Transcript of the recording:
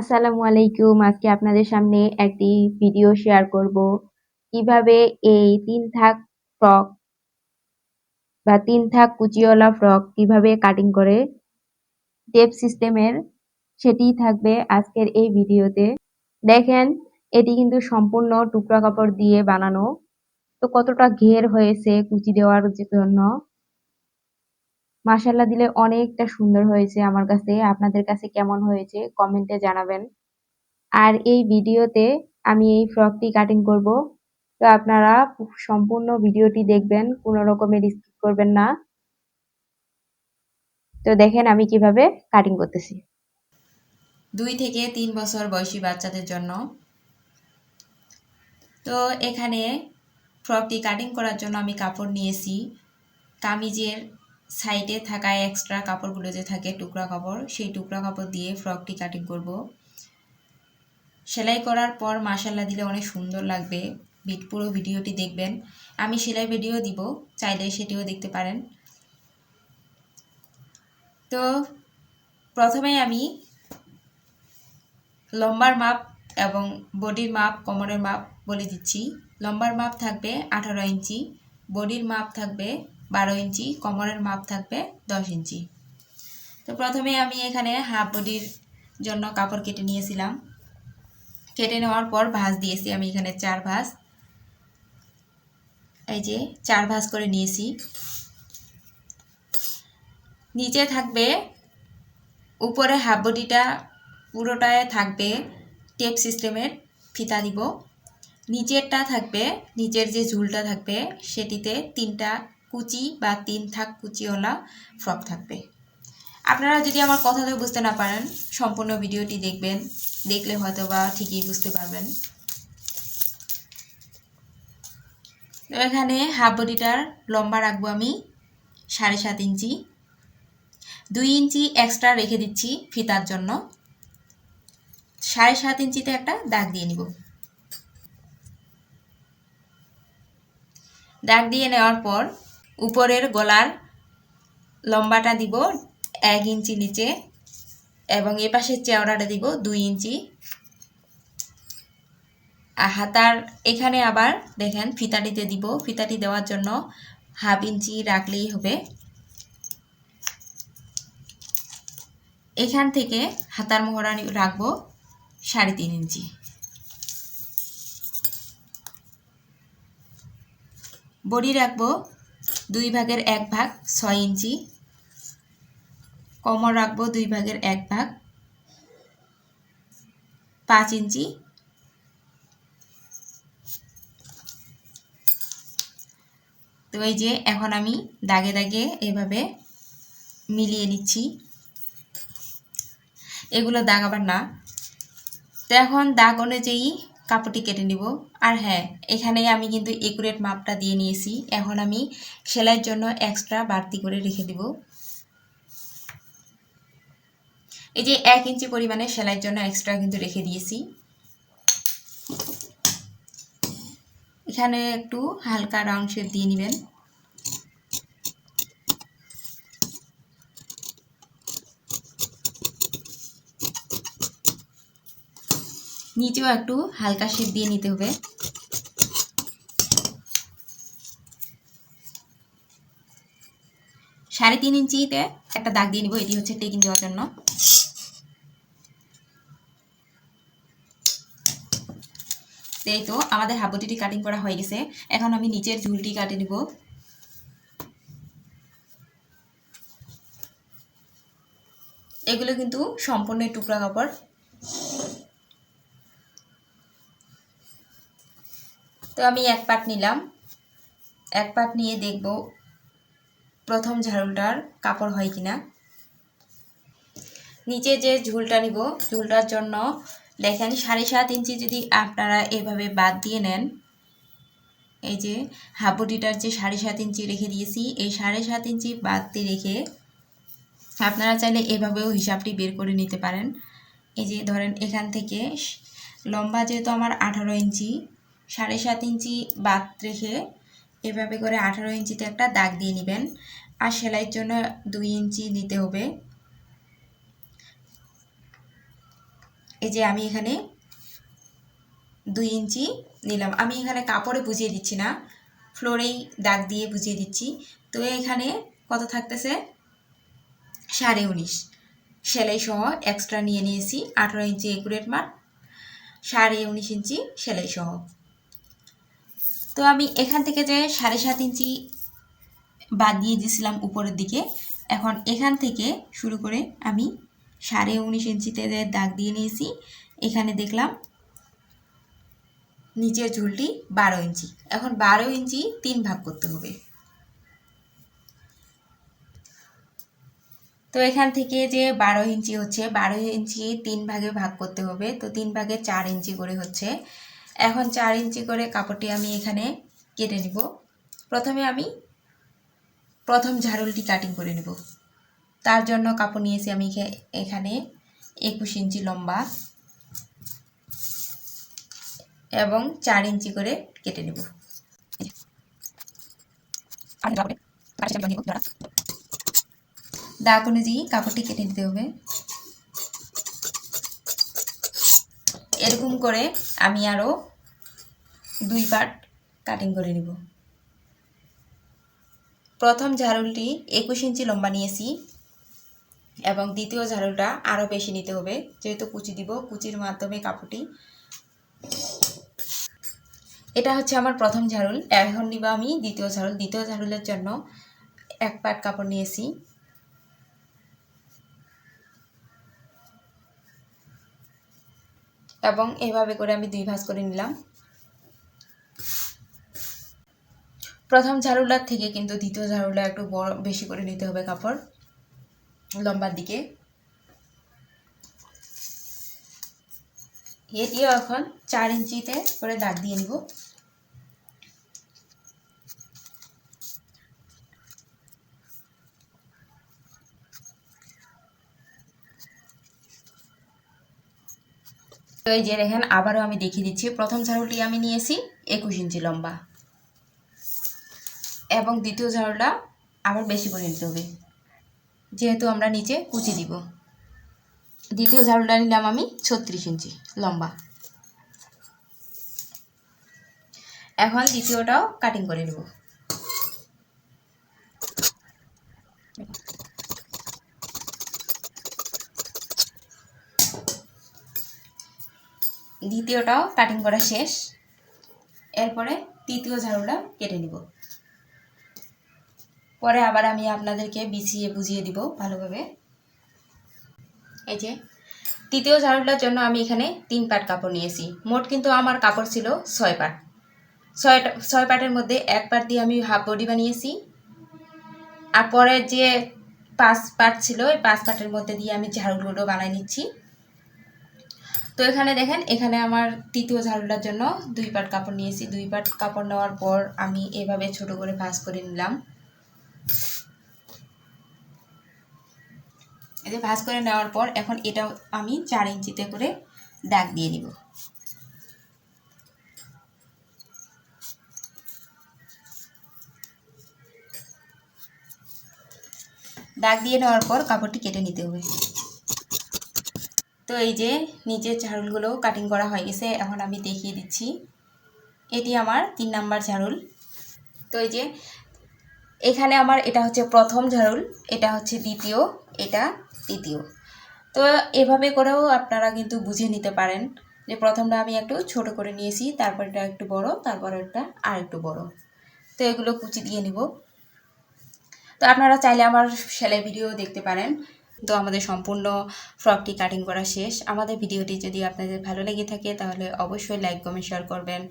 আসসালামু আলাইকুম। আজকে আপনাদের সামনে একটি ভিডিও শেয়ার করব। কীভাবে এই তিন থাক ফ্রক বা তিন থাক কুচিওয়ালা ফ্রক কীভাবে কাটিং করে টেপ সিস্টেমের সেটিই থাকবে আজকের এই ভিডিওতে দেখেন, এটি কিন্তু সম্পূর্ণ টুকরা কাপড় দিয়ে বানানো। তো কতটা ঘের হয়েছে কুচি দেওয়ার জন্য। মাসাল্লা দিলে অনেকটা সুন্দর হয়েছে আমার কাছে। আপনাদের কাছে কেমন হয়েছে কমেন্টে জানাবেন। আর এই ভিডিওতে আমি এই ফ্রকটি কাটিং করব। তো আপনারা সম্পূর্ণ ভিডিওটি দেখবেন, কোনো রকমের স্কিপ করবেন না। তো দেখেন আমি কীভাবে কাটিং করতেছি। দুই থেকে তিন বছর বয়সী বাচ্চাদের জন্য। তো এখানে ফ্রকটি কাটিং করার জন্য আমি কাপড় নিয়েছি, কামিজের সাইডে থাকা এক্সট্রা কাপড়গুলো যে থাকে, টুকরা কাপড়, সেই টুকরা কাপড় দিয়ে ফ্রকটি কাটিং করব। সেলাই করার পর মাসাল্লা দিলে অনেক সুন্দর লাগবে। পুরো ভিডিওটি দেখবেন। আমি সেলাই ভিডিও দিব, চাইলে সেটিও দেখতে পারেন। তো প্রথমে আমি লম্বার মাপ এবং বডির মাপ, কোমরের মাপ বলে দিচ্ছি। লম্বার মাপ থাকবে আঠারো ইঞ্চি বডির মাপ থাকবে বারো ইঞ্চি, কোমরের মাপ থাকবে দশ ইঞ্চি। তো প্রথমে আমি এখানে হাফ বডির জন্য কাপড় কেটে নিয়েছিলাম। কেটে নেওয়ার পর ভাঁজ দিয়েছি আমি এখানে চার ভাঁজ। এই যে চার ভাঁজ করে নিয়েছি। নিচে থাকবে, উপরে হাফ বডিটা পুরোটায় থাকবে টেপ সিস্টেমের ফিতা দিব। নিচেরটা থাকবে, নিচের যে ঝুলটা থাকবে, সেটিতে তিনটা কুচি বা তিন থাক কুচিওয়ালা ফ্রক থাকবে। আপনারা যদি আমার কথাটা বুঝতে না পারেন, সম্পূর্ণ ভিডিওটি দেখবেন, দেখলে হয়তো বা ঠিকই বুঝতে পারবেন। এখানে হাফ বডিটার লম্বা রাখব আমি সাড়ে সাত ইঞ্চি। দুই ইঞ্চি এক্সট্রা রেখে দিচ্ছি ফিতার জন্য। সাড়ে সাত ইঞ্চিতে একটা দাগ দিয়ে নিব। দাগ দিয়ে নেওয়ার পর উপরের গলার লম্বাটা দিব এক ইঞ্চি নিচে এবং এ পাশের চেওড়াটা দিব দুই ইঞ্চি। আর হাতার এখানে আবার দেখেন ফিতাটিতে দিব। ফিতাটি দেওয়ার জন্য হাফ ইঞ্চি রাখলেই হবে। এখান থেকে হাতার মোহরা রাখব সাড়ে তিন ইঞ্চি। বড়ি রাখব দুই ভাগের এক ভাগ ছয় ইঞ্চি। কমর রাখব দুই ভাগের এক ভাগ পাঁচ ইঞ্চি। তো এই যে এখন আমি দাগে দাগে এভাবে মিলিয়ে নিচ্ছি। এগুলো দাগ আবার না। তো এখন দাগ অনুযায়ী কাপড়টি কেটে নিব। আর হ্যাঁ এখানে আমি কিন্তু একুরেট মাপটা দিয়ে নিয়েছি। এখন আমি সেলাইয়ের জন্য এক্সট্রা বাড়তি করে রেখে দিব। এই যে এক ইঞ্চি পরিমাণে সেলাইয়ের জন্য এক্সট্রা কিন্তু রেখে দিয়েছি। এখানে একটু হালকা রাউন্ড শেপ দিয়ে নেবেন। নিচেও একটু হালকা শেপ দিয়ে নিতে হবে। সাড়ে তিন ইঞ্চিতে একটা দাগ দিয়ে নিব, এটি হচ্ছে টেকিং দেওয়ার জন্য। এই তো আমাদের হাবটিটি কাটিং করা হয়ে গেছে। এখন আমি নিচের ঝুলটি কাটে নিব। এগুলো কিন্তু সম্পূর্ণ টুকরা কাপড়। তো আমি এক পাট নিলাম। এক পাট নিয়ে দেখব প্রথম ঝাড়ুলটার কাপড় হয় কিনা। নিচে যে ঝুলটা নিব, ঝুলটার জন্য দেখেন সাড়ে সাত ইঞ্চি যদি আপনারা এভাবে বাদ দিয়ে নেন, এই যে হাবুটিটার যে সাড়ে সাত ইঞ্চি রেখে দিয়েছি, এই সাড়ে সাত ইঞ্চি বাদ দিয়ে রেখে আপনারা চাইলে এভাবেও হিসাবটি বের করে নিতে পারেন। এই যে ধরেন এখান থেকে লম্বা যেহেতু আমার আঠারো ইঞ্চি সাড়ে সাত ইঞ্চি বাদ রেখে এভাবে করে আঠারো ইঞ্চিতে একটা দাগ দিয়ে নেবেন। আর সেলাইয়ের জন্য দুই ইঞ্চি দিতে হবে। এই যে আমি এখানে দুই ইঞ্চি নিলাম। আমি এখানে কাপড়ে বুঝিয়ে দিচ্ছি না, ফ্লোরেই দাগ দিয়ে বুঝিয়ে দিচ্ছি। তো এখানে কত থাকতেছে? সাড়ে উনিশ। সেলাই সহ এক্সট্রা নিয়ে নিয়েছি, আঠারো ইঞ্চি একুরেট মাপ, সাড়ে উনিশ ইঞ্চি সেলাই সহ তো আমি এখান থেকে যে সাড়ে সাত ইঞ্চি বাদ দিয়ে দিয়েছিলাম উপরের দিকে, এখন এখান থেকে শুরু করে আমি সাড়ে উনিশ ইঞ্চিতে দাগ দিয়ে নিয়েছি, এখানে দেখলাম নিচের ঝুলটি বারো ইঞ্চি। এখন বারো ইঞ্চি তিন ভাগ করতে হবে। তো এখান থেকে যে বারো ইঞ্চি হচ্ছে, বারো ইঞ্চি তিন ভাগে ভাগ করতে হবে, তো তিন ভাগে চার ইঞ্চি করে হচ্ছে। এখন চার ইঞ্চি করে কাপড়টি আমি এখানে কেটে নিব। প্রথমে আমি প্রথম ঝাড়ুলটি কাটিং করে নেব। তার জন্য কাপড় নিয়েছি আমি এখানে একুশ ইঞ্চি লম্বা এবং চার ইঞ্চি করে কেটে নেব। দাগ অনুযায়ী কাপড়টি কেটে নিতে হবে। এরকম করে আমি আরও দুই পার্ট কাটিং করে নিব। প্রথম ঝাড়ুলটি একুশ ইঞ্চি লম্বা নিয়েছি এবং দ্বিতীয় ঝাড়ুলটা আরও বেশি নিতে হবে, যেহেতু কুচি দিব, কুচির মাধ্যমে কাপড়টি। এটা হচ্ছে আমার প্রথম ঝাড়ুল, এখন নিব আমি দ্বিতীয় ঝাড়ুল। দ্বিতীয় ঝাড়ুলের জন্য এক পাট কাপড় নিয়েছি। এবং এভাবে করে আমি দুই ভাঁজ করে নিলাম। প্রথম ঝাড়ুলার থেকে কিন্তু দ্বিতীয় ঝাড়ুলা একটু বড়, বেশি করে নিতে হবে কাপড় লম্বার দিকে। এটিও এখন চার ইঞ্চিতে করে দাগ দিয়ে নিব। তো এই যে দেখেন, আবারও আমি দেখিয়ে দিচ্ছি। প্রথম ঝাড়ুটি আমি নিয়েছি একুশ ইঞ্চি লম্বা। এবং দ্বিতীয় ঝাড়ুটা আবার বেশি করে নিতে হবে। যেহেতু আমরা নিচে কুচি দিব। দ্বিতীয় ঝাড়ুটা নিলাম আমি ছত্রিশ ইঞ্চি, লম্বা। এখন দ্বিতীয়টাও কাটিং করে নেব। দ্বিতীয়টাও কাটিং করা শেষ। এরপরে তৃতীয় ঝাড়ুটা কেটে নিব। পরে আবার আমি আপনাদেরকে বিছিয়ে বুঝিয়ে দিব ভালোভাবে। এই যে, তৃতীয় ঝাড়ুটার জন্য আমি এখানে তিন পাট কাপড় নিয়েছি। মোট কিন্তু আমার কাপড় ছিল ছয় পাট। ছয় ছয় পাটের মধ্যে এক পাট দিয়ে আমি হাফ বডি বানিয়েছি। আর পরে যে পাঁচ পাট ছিল ওই পাঁচ পাটের মধ্যে দিয়ে আমি ঝাড়ুগুলো বানাই নিচ্ছি। তো এখানে দেখেন, এখানে আমার তৃতীয় ঝাড়ুটার জন্য দুই পাট কাপড় নিয়েছি। দুই পাট কাপড় নেওয়ার পর আমি এভাবে ছোট করে ভাঁজ করে নিলাম। যে ভাঁজ করে নেওয়ার পর এখন এটা আমি চার ইঞ্চিতে করে দাগ দিয়ে নিব। দাগ দিয়ে নেওয়ার পর কাপড়টি কেটে নিতে হবে। তো এই যে নিচের ঝাড়ুলগুলো কাটিং করা হয়ে গেছে, এখন আমি দেখিয়ে দিচ্ছি। এটি আমার তিন নাম্বার ঝাড়ুল। তো এই যে এখানে আমার এটা হচ্ছে প্রথম ঝাড়ুল, এটা হচ্ছে দ্বিতীয়, এটা তৃতীয়। তো এভাবে করেও আপনারা কিন্তু বুঝে নিতে পারেন যে প্রথমটা আমি একটু ছোট করে নিয়েছি তারপর এটা একটু বড় তারপর একটা আর একটু বড়। তো এগুলো কুচি দিয়ে নিব। তো আপনারা চাইলে আমার সেলাই ভিডিও দেখতে পারেন। তো আমাদের সম্পূর্ণ ফ্রকটি কাটিং করা শেষ। আমাদের ভিডিওটি যদি আপনাদের ভালো লেগে থাকে তাহলে অবশ্যই লাইক কমেন্ট শেয়ার করবেন।